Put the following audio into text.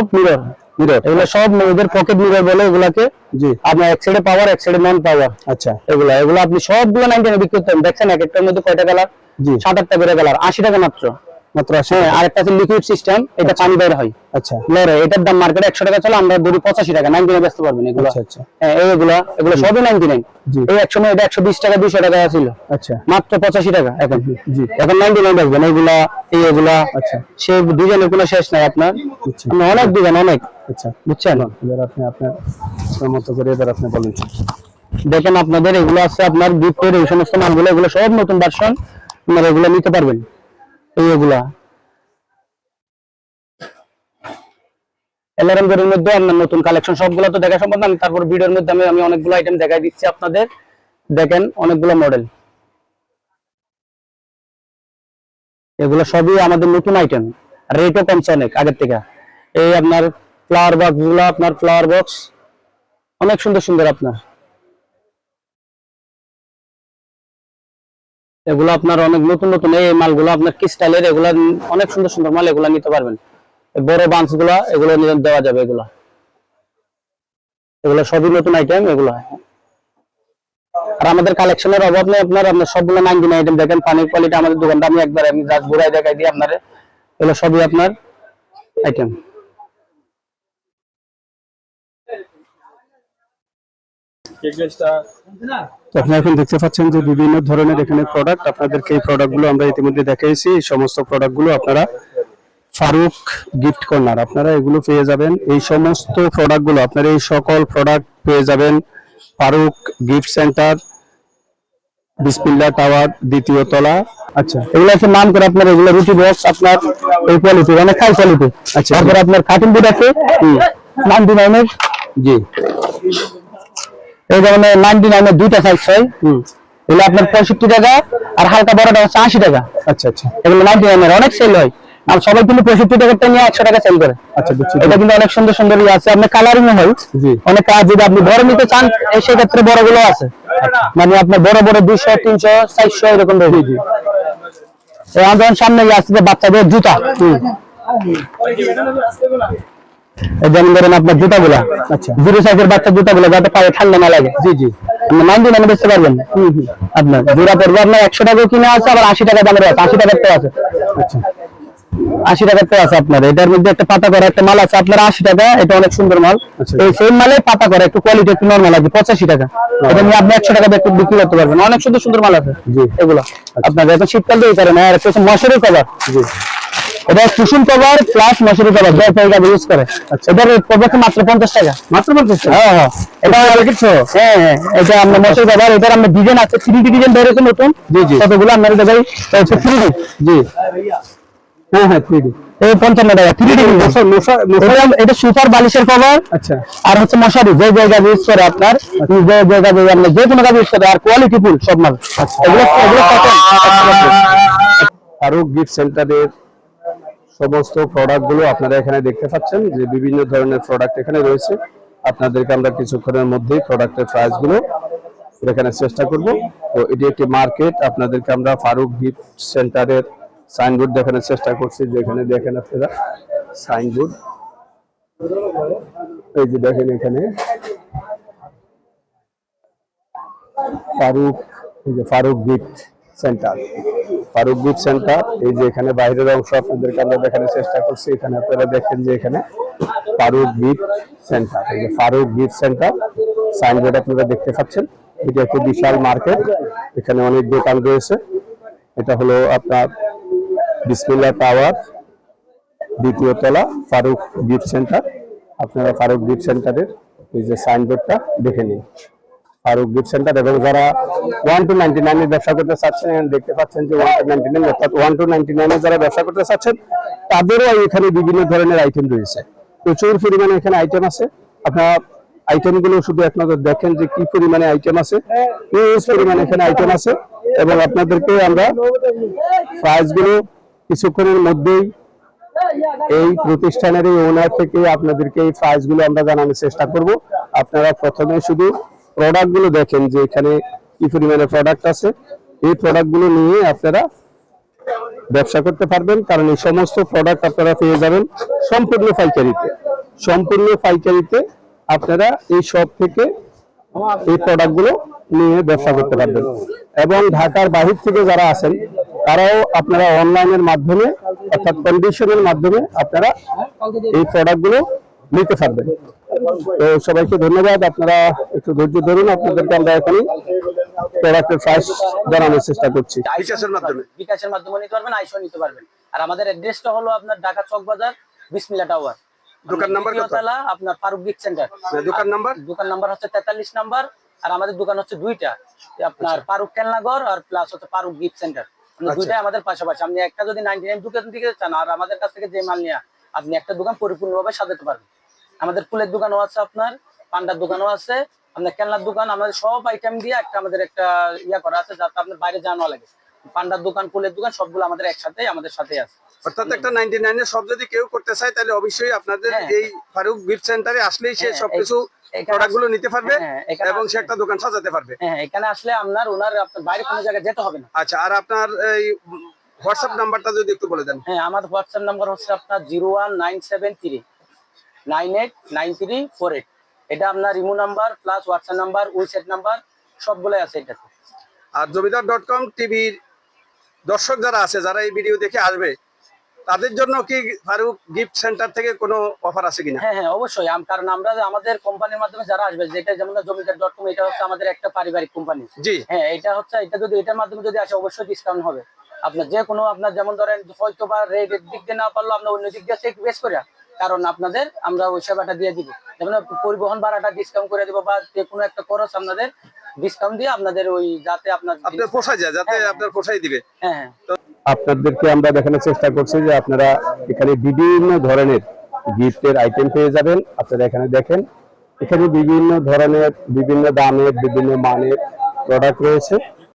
সব mirror mirror এগুলো সব ওদের পকেট মিরর বলে এগুলাকে। জি। আপনার এক সাইডে পাওয়ার এক সাইডে নন পাওয়ার আচ্ছা। এগুলো এগুলো আপনি সবগুলো নাইনটি বিক্রি করতে পারেন। দেখছেন এক একটার মধ্যে কয়টা কালার জি। সাত আটটা করে কালার আশি টাকা মাত্র। মাত্র হ্যাঁ আছে লিকুইড সিস্টেম এটা পানি বের হয়। আচ্ছা। লরে এটার দাম মার্কেটে টাকা চলে আমরা ধরি টাকা বেচতে পারবেন এগুলো। আচ্ছা আচ্ছা। হ্যাঁ এইগুলা এগুলো সবই নাইনটি নাইন। জি। এই এক সময় এটা একশো বিশ টাকা দুশো টাকা ছিল। আচ্ছা। মাত্র পঁচাশি টাকা এখন। জি এখন নাইনটি নাইন বেচবেন এইগুলা এই এগুলা আচ্ছা। সে ডিজাইনের কোনো শেষ নাই আপনার। অনেক ডিজাইন অনেক। আচ্ছা। বুঝছেন? এবার আপনি আপনার আপনার মতো করে এবার আপনি বলেন। দেখেন আপনাদের এগুলো আছে আপনার গিফটের এই সমস্ত মালগুলো এগুলো সব নতুন ভার্সন আপনারা এগুলো নিতে পারবেন। এগুলা এলারামদের মধ্যে আপনার নতুন কালেকশন সবগুলো তো দেখা সম্ভব না তারপর ভিডিওর মধ্যে আমি আমি অনেকগুলো আইটেম দেখাই দিচ্ছি আপনাদের। দেখেন, অনেকগুলো মডেল এগুলো সবই আমাদের নতুন আইটেম রেটও কমছে অনেক আগের থেকে। এই আপনার ফ্লাওয়ার বক্সগুলো, আপনার ফ্লাওয়ার বক্স অনেক সুন্দর সুন্দর আপনার। এগুলো আপনার অনেক নতুন নতুন এই মালগুলো আপনার কি স্টাইলের এগুলো অনেক সুন্দর সুন্দর মাল এগুলো নিতে পারবেন। বড় বান্সগুলা এগুলো দেওয়া যাবে এগুলো। এগুলো সবই নতুন আইটেম এগুলো। আর আমাদের কালেকশনের অভাব নেই আপনার আপনার সবগুলো নাইনটি আইটেম দেখেন, পানির কোয়ালিটি আমাদের দোকানটা আমি একবার আমি জাস্ট ঘুরাই দেখাই দিই আপনার। এগুলো সবই আপনার আইটেম তো আপনি এখন দেখতে পাচ্ছেন যে বিভিন্ন ধরনের এখানে প্রোডাক্ট আপনাদেরকে এই প্রোডাক্টগুলো আমরা ইতিমধ্যে দেখাইছি। এই সমস্ত প্রোডাক্টগুলো আপনারা ফারুক গিফট কর্নার আপনারা এগুলো পেয়ে যাবেন। এই সমস্ত প্রোডাক্টগুলো আপনারা এই সকল প্রোডাক্ট পেয়ে যাবেন। Faruk gift centre Bismillah tower দ্বিতীয় তলা। আচ্ছা এগুলো আছে নাম করে আপনার এগুলো রুটি বক্স আপনার এই কোয়ালিটি অনেক হাই কোয়ালিটি আচ্ছা। তারপরে আপনার কার্টুন বুট আছে। নাইনটি নাইনের জি। এই যেমন নাইনটি নাইনের দুইটা সাইজ হয় হুম। এগুলো আপনার পঁয়ষট্টি টাকা আর হালকা বড়টা হচ্ছে আশি টাকা। আচ্ছা আচ্ছা। এগুলো নাইনটি নাইনের অনেক সেল হয়। আর সবাই কিন্তু পঁয়ষট্টি টাকাটা নিয়ে একশো টাকা সেল করে। আচ্ছা এটা কিন্তু অনেক সুন্দর সুন্দর ইয়ে আছে। আপনার কালারিং হয়। অনেক কাজ যদি আপনি বড় নিতে চান এই সেক্ষেত্রে বড়গুলো আছে। মানে আপনার বড় বড় দুইশো তিনশো চারশো এরকম রয়েছে আমাদের সামনে আছে যে বাচ্চাদের জুতা। যেমন ধরেন আপনার জুতা গুলা আচ্ছা। জিরো সাইজের বাচ্চা জুতা গুলো যাতে পায়ে ঠান্ডা না লাগে। জি জি। নাইনে বেচতে পারবেন। আপনার জোড়া পড়বে আপনার একশো টাকা কিনে আছে আবার আশি টাকা দামের আছে আশি টাকার তো আছে। আচ্ছা। আশি আছে আপনার। এটার মধ্যে একটা পাতা করা একটা মাল আছে আপনার আশি টাকা এটা অনেক সুন্দর মাল। আচ্ছা। এই সেম মালে পাতা করা একটু কোয়ালিটি একটু নর্মাল আছে পঁচাশি টাকা। এটা নিয়ে আপনি একশো টাকা একটু বিক্রি করতে পারবেন। অনেক সুন্দর সুন্দর মাল আছে জি। এগুলো। আপনার এখন শীতকাল দিয়ে পারেন আর মশারি কভার জি। এটা কুসুম কভার প্লাস মশারি কভার দেড় টাকা ইউজ করে এটার মাত্র পঞ্চাশ টাকা। মাত্র পঞ্চাশ টাকা? হ্যাঁ হ্যাঁ। এটা কিছু হ্যাঁ হ্যাঁ। এটা আমরা মশারি কভার এটার আমরা ডিজাইন আছে থ্রি ডি ডিজাইন বেরোছে নতুন। জি, জি। কতগুলো আপনার থ্রি ডি জি। হ্যাঁ হ্যাঁ থ্রি ডি এই পঞ্চান্ন টাকা থ্রি ডি মশা মশা মশা এটা সুপার বালিশের কভার আচ্ছা। আর হচ্ছে মশারি যে ইউজ করে আপনার যে আপনি যে কোনো কাজে ইউজ করে আর কোয়ালিটি ফুল সব মাল। এগুলো এগুলো ফারুক গিফট সেন্টারের সমস্ত প্রোডাক্টগুলো আপনারা এখানে দেখতে পাচ্ছেন, যে বিভিন্ন ধরনের প্রোডাক্ট এখানে রয়েছে। আপনাদেরকে আমরা কিছুক্ষণের মধ্যেই প্রোডাক্টের প্রাইসগুলো দেখানোর চেষ্টা করব। তো এটি একটি মার্কেট আপনাদেরকে আমরা ফারুক গিফট সেন্টারের সাইনবোর্ড দেখানোর চেষ্টা করছি যেখানে দেখেন আপনারা সাইনবোর্ড এই যে দেখেন এখানে। ফারুক যে Faruk gift centre Faruk gift centre এই যে এখানে বাইরের অংশ আপনাদেরকে আমরা দেখানোর চেষ্টা করছি, এখানে আপনারা দেখেন যে এখানে ফারুক গিফট সেন্টার এই যে ফারুক গিফট সেন্টার সাইনবোর্ড আপনারা দেখতে পাচ্ছেন। এটা একটি বিশাল মার্কেট এখানে অনেক দোকান রয়েছে। এটা হলো আপনার বিসমিল্লা টাওয়ার দ্বিতীয় তলা, ফারুক গিফট সেন্টার আপনারা ফারুক গিফট সেন্টারের এই যে সাইনবোর্ডটা দেখে নিন। ফারুক গিফট সেন্টার এবং যারা ওয়ান টু নাইনটি নাইনের ব্যবসা করতে চাচ্ছেন দেখতে পাচ্ছেন যে ওয়ান টু নাইনটি নাইন অর্থাৎ ওয়ান টু নাইনটি নাইনে যারা ব্যবসা করতে চাচ্ছেন, তাদেরও এখানে বিভিন্ন ধরনের আইটেম রয়েছে। প্রচুর পরিমাণে এখানে আইটেম আছে। আপনারা আইটেমগুলো শুধু নজর দেখেন যে কি পরিমাণে আইটেম আছে। পরিমাণে এখানে আইটেম আছে এবং আপনাদেরকে আমরা প্রাইসগুলো কিছুক্ষণের মধ্যেই এই প্রতিষ্ঠানের এই ওনার থেকে আপনাদেরকে এই প্রাইসগুলো আমরা জানানোর চেষ্টা করব। আপনারা প্রথমে শুধু প্রোডাক্টগুলো দেখেন যে এখানে কি পরিমাণে প্রোডাক্ট আছে, এই প্রোডাক্টগুলো নিয়ে আপনারা ব্যবসা করতে পারবেন, কারণ এই সমস্ত প্রোডাক্ট আপনারা পেয়ে যাবেন সম্পূর্ণ পাইকারিতে। সম্পূর্ণ পাইকারিতে আপনারা এই সব থেকে এই প্রোডাক্টগুলো নিয়ে ব্যবসা করতে পারবেন। এবং ঢাকার বাহির থেকে যারা আছেন, তারাও আপনারা অনলাইনের মাধ্যমে অর্থাৎ কন্ডিশনের মাধ্যমে আপনারা এই প্রোডাক্টগুলো নিতে পারবেন। তো সবাইকে ধন্যবাদ। আপনারা একটু ধৈর্য ধরুন আপনাদেরকে আমরা এখানে প্রোডাক্টের প্রাইস জানানোর চেষ্টা করছি। বিকাশের মাধ্যমে। বিকাশের মাধ্যমে নিতে পারবেন আইসো নিতে পারবেন। আর আমাদের অ্যাড্রেসটা হলো আপনার ঢাকা চক বাজার বিসমিল্লা টাওয়ার। দোকান নাম্বার কত? আপনার ফারুক গিফট সেন্টার। দোকান নাম্বার? দোকান নাম্বার হচ্ছে তেতাল্লিশ নাম্বার আর আমাদের দোকান হচ্ছে দুইটা। আপনার ফারুক কেলনাগর আর প্লাস হচ্ছে ফারুক গিফট সেন্টার। আচ্ছা। দুইটাই আমাদের পাশাপাশি। আপনি একটা যদি নাইনটি নাইন দোকান থেকে চান আর আমাদের কাছ থেকে যে মাল নিয়ে আপনি একটা দোকান পরিপূর্ণভাবে সাজাতে পারবেন। আমাদের ফুলের দোকানও আছে আপনার পান্ডার দোকানও আছে আপনার কেনলার দোকান আমাদের সব আইটেম দিয়ে একটা আমাদের একটা ইয়া করা আছে যাতে আপনার বাইরে জানা লাগে। পান্ডার দোকান ফুলের দোকান সবগুলো আমাদের একসাথে আমাদের সাথে আছে। অর্থাৎ একটা নাইনটি নাইনের সব যদি কেউ করতে চায় তাহলে অবশ্যই আপনাদের হ্যাঁ। এই ফারুক গিফট সেন্টারে আসলেই সে হ্যাঁ, সবকিছু নিতে পারবে হ্যাঁ, এবং সে একটা দোকান সাজাতে পারবে। হ্যাঁ এখানে আসলে আপনার ওনার আপনার বাইরে কোনো জায়গায় যেতে হবে না। আচ্ছা আর আপনার এই হোয়াটসঅ্যাপ নাম্বারটা যদি একটু বলে দেন। হ্যাঁ আমার হোয়াটসঅ্যাপ নাম্বার হচ্ছে আপনার zero one nine seven three nine eight nine three four eight. এটা আপনার imo number plus WhatsApp number WeChat number সবগুলোই আছে এটাতে। আর জমিদার ডট কম টিভির দর্শক যারা আছে যারা এই ভিডিও দেখে আসবে তাদের জন্য কি ফারুক গিফট সেন্টার থেকে কোনো অফার আছে কিনা? হ্যাঁ হ্যাঁ অবশ্যই। কারণ আমরা আমাদের কোম্পানির মাধ্যমে যারা আসবে যেটা যেমন জমিদার ডট কম এটা হচ্ছে আমাদের একটা পারিবারিক কোম্পানি জি। হ্যাঁ এটা হচ্ছে এটা যদি এটার মাধ্যমে যদি আসে অবশ্যই ডিসকাউন্ট হবে। আপনার যে কোনো আপনার যেমন ধরেন হয়তো বা রেট দিক দিয়ে না পারল আপনার অন্য দিক দিয়ে বেস করে। কারণ আপনাদের আমরা ওই সেবাটা দিয়ে দিব। যেমন পরিবহন ভাড়াটা ডিসকাউন্ট করে দিব বা যে কোনো একটা খরচ আপনাদের ডিসকাউন্ট দিয়ে আপনাদের ওই যাতে আপনার আপনার পোষায় যায় যাতে হ্যাঁ, হ্যাঁ। আপনার পোষাই দিবে। হ্যাঁ হ্যাঁ। আপনাদেরকে আমরা দেখানোর চেষ্টা করছি যে আপনারা এখানে বিভিন্ন ধরনের গিফটের আইটেম পেয়ে যাবেন। আপনারা এখানে দেখেন এখানে বিভিন্ন ধরনের বিভিন্ন দামের বিভিন্ন মানের প্রোডাক্ট রয়েছে।